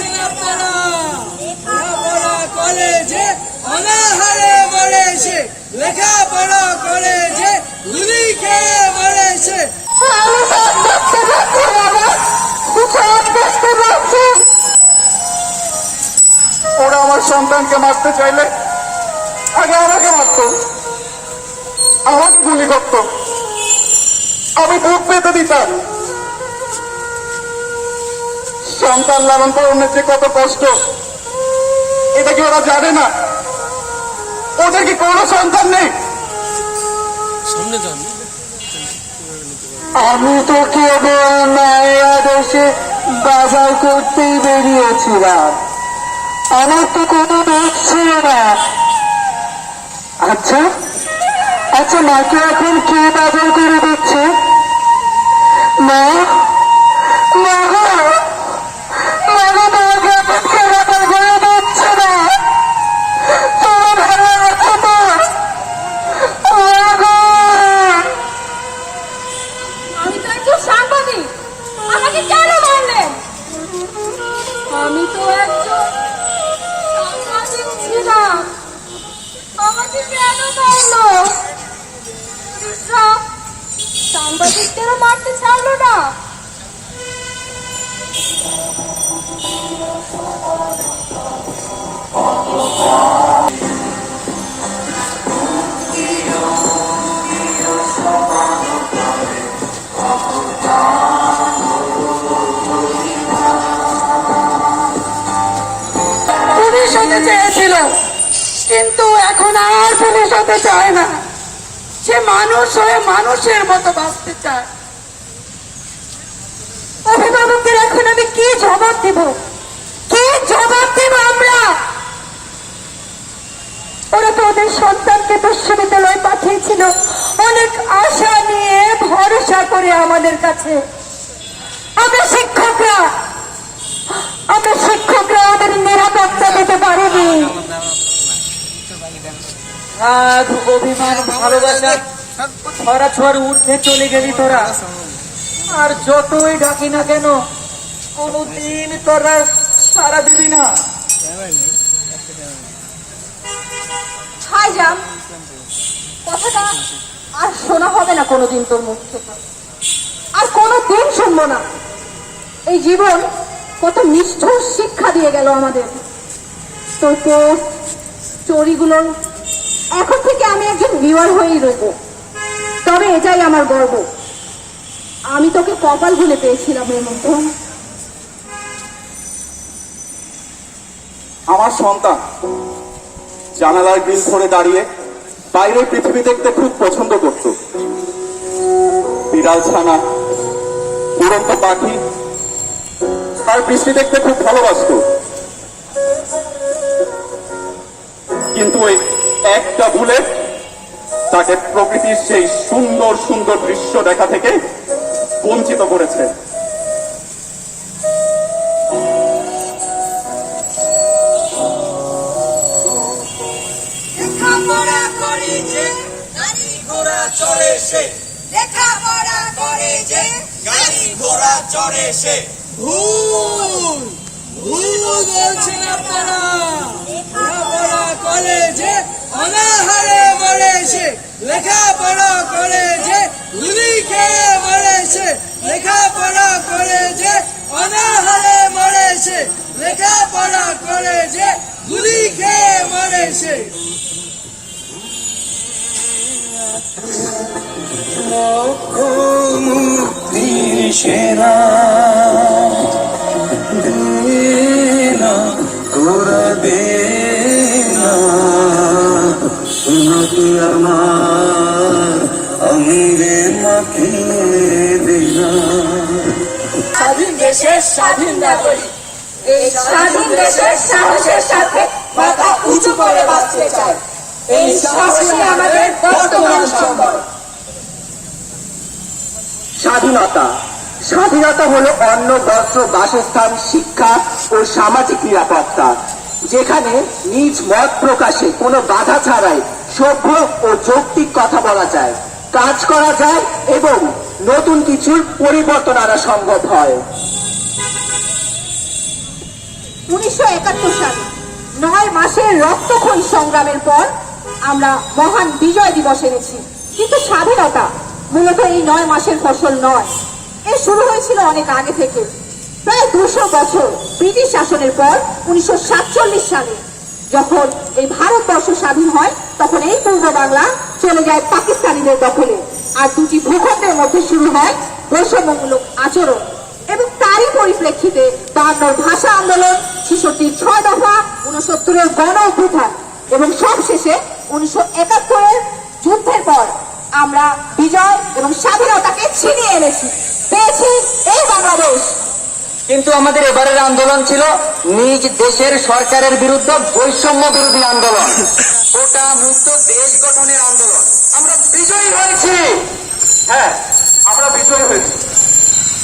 বলছেন আপনারা। কলেজে অনাহারে মরেছে লেখাপড়া কলেজে গুলি পাচ্ছি ওরা আমার সন্তানকে মারতে চাইলে আগে আমাকে মারত। আমাকে গুলি করত। আমি বুক পেতে দিতাম। সন্তান লালন পালনের যে কত কষ্ট। এটা কি ওরা জানে না? ওদের কি কোনো সন্তান নেই? সামনে যান। আমি তো কেবল মায়ের আদর্শে বাজার করতেই বেরিয়েছিলাম। আমার তো কোনো লোক ছিল না। আচ্ছা আচ্ছা মাকে এখন কে বাজার করে দিচ্ছে? মা আমাকে কেন মারলেন আমি তো একজন ছিলাম আমাকে কেন মারলো? মারতে ছাড়লো না। পুলিশ হতে চেয়েছিল। কিন্তু এখন আর পুলিশ হতে চায় না। সে মানুষ হয়ে মানুষের মতো বাঁচতে চায়। অভিভাবকদের এখন আমি কি জবাব দেব? কি জবাব দেব আমরা? ওরা তো ওদের সন্তানকে বিশ্ববিদ্যালয়ে পাঠিয়েছিল। অনেক আশা নিয়ে ভরসা করে আমাদের কাছে। আমরা শিক্ষকরা চলে গেলি তোরা। আর যতই ডাকি না কেন, কোনদিন তোরা সারা দিবি না। কথাটা আর শোনা হবে না কোনোদিন তোর মুখ থেকে। আর কোনোদিন শুনব না। এই জীবন কত নিষ্ঠুর শিক্ষা দিয়ে গেল আমাদের। পোস্ট এখন থেকে আমি একজন ভিউয়ার হয়েই রইব। তবে এটাই আমার গর্ব। আমি তোকে কপাল ভুলে পেয়েছিলাম এর মধ্যে। আমার সন্তান, জানালার গ্রিল ধরে দাঁড়িয়ে বাইরের পৃথিবী দেখতে খুব পছন্দ করত। বিড়াল ছানা, উড়ন্ত পাখি আর বৃষ্টি দেখতে খুব ভালোবাসত। কিন্তু ওই একটা ভুলে তাকে প্রকৃতির সেই সুন্দর সুন্দর দৃশ্য দেখা থেকে বঞ্চিত করেছে। চড়ে সে। ভুল ভুল বলছেন আপনারা। লেখাপড়া কলেজে অনাহারে মরেছে লেখাপড়া কলেজে গুলি খেয়ে মরেছে লেখাপড়া কলেজে অনাহারে মরেছে লেখাপড়া কলেজে গুলি খেয়ে মরেছে সেনা দেনা দেশের স্বাধীন নাগরিক। এই স্বাধীন দেশের সাহসের সাথে মাথা উঁচু করে বাঁচতে চাই। এই সাহসই আমাদের বর্তমান সম্বল। স্বাধীনতা। স্বাধীনতা হলো অন্ন বস্ত্র, বাসস্থান, শিক্ষা ও সামাজিক নিরাপত্তা, যেখানে নিজ মত প্রকাশে কোনো বাধা ছাড়াই সভ্য ও যৌক্তিক কথা বলা যায়, কাজ করা যায় এবং নতুন কিছুর পরিবর্তন আনা সম্ভব হয়। উনিশশো একাত্তর সালে, নয় মাসের রক্তক্ষয়ী সংগ্রামের পর আমরা মহান বিজয় দিবস এনেছি। কিন্তু স্বাধীনতা মূলত এই নয় মাসের ফসল নয়। এর শুরু হয়েছিল অনেক আগে থেকে। প্রায় দুশো বছর ব্রিটিশ শাসনের পর উনিশশো সাতচল্লিশ সালে যখন এই ভারতবর্ষ স্বাধীন হয়, তখন এই পূর্ব বাংলা চলে যায় পাকিস্তানিদের দখলে। আর দুটি ভূখণ্ডের মধ্যে শুরু হয় বৈষম্যমূলক আচরণ। পরিপ্রেক্ষিতে বায়ান্নর ভাষা আন্দোলন ছেষট্টির ছয় দফা উনসত্তরের গণ অভ্যুত্থান এবং সবশেষে উনিশশো একাত্তরের যুদ্ধের পর আমরা বিজয় এবং স্বাধীনতাকে ছিনিয়ে এনেছি। পেয়েছি এই বাংলাদেশ। কিন্তু আমাদের এবারের আন্দোলন ছিল নিজ দেশের সরকারের বিরুদ্ধে বৈষম্য বিরোধী আন্দোলন। ওটা মুক্ত দেশ গঠনের আন্দোলন। আমরা বিজয়ী হয়েছি। হ্যাঁ।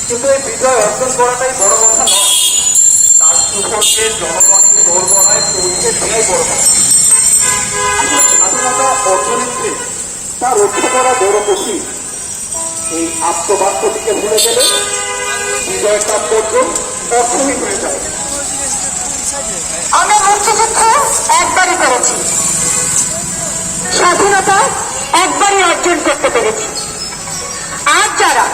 কিন্তু এই বিজয় অর্জন করাটাই বড় কথা নয়। তার সুফলকে জনগণকে ভোর করায় পৌঁছে দেওয়াই বড় কথা। স্বাধীনতা অর্জনের চেয়ে তা রক্ষা করা বড় কঠিন এই আত্মবাক্যটিকে ভুলে গেলে বিজয় তাৎপর্য অর্থহীন হয়ে যায়। আমরা মুক্তিযুদ্ধ একবারই করেছি। স্বাধীনতা একবারই অর্জন করতে পেরেছি। আর যারা